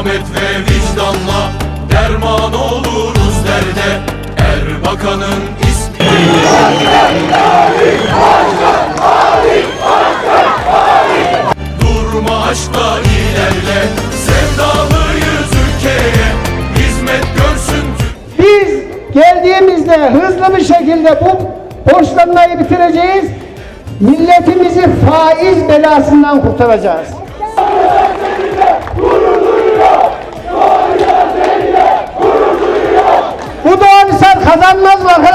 Merhamet ve vicdanla derman oluruz derde. Erbakan'ın ismi Durma aşkla ilerle Sevdalıyız ülkeye Hizmet görsün. Biz geldiğimizde hızlı bir şekilde bu borçlanmayı bitireceğiz. Milletimizi faiz belasından kurtaracağız. Bu doğal